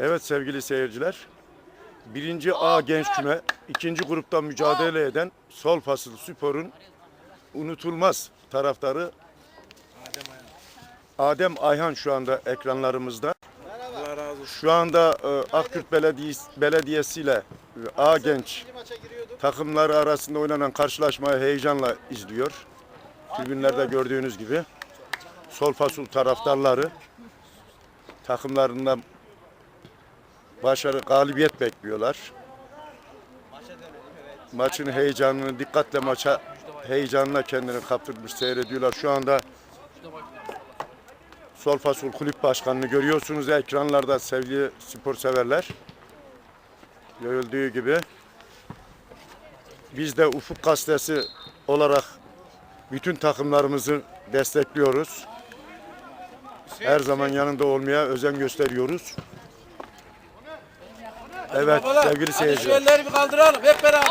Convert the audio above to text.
Evet sevgili seyirciler. Birinci A genç küme, ikinci grupta mücadele eden Sol Fasıl Spor'un unutulmaz taraftarı Adem Ayhan şu anda ekranlarımızda. Şu anda e, Akkürt Belediyesi, Belediyesi ile A genç takımları arasında oynanan karşılaşmayı heyecanla izliyor. Tribünlerde gördüğünüz gibi. Sol Fasul taraftarları takımlarından başarı, galibiyet bekliyorlar. Maçın heyecanını, dikkatle maça heyecanına kendini kaptırmış seyrediyorlar. Şu anda Sol Fasul Kulüp Başkanı'nı görüyorsunuz ekranlarda sevgili spor severler. Görüldüğü gibi biz de Ufuk Gazetesi olarak bütün takımlarımızı destekliyoruz. Her zaman yanında olmaya özen gösteriyoruz. Evet Babalar, sevgili hadi şu seyirciler. elleri bir kaldıralım hep beraber.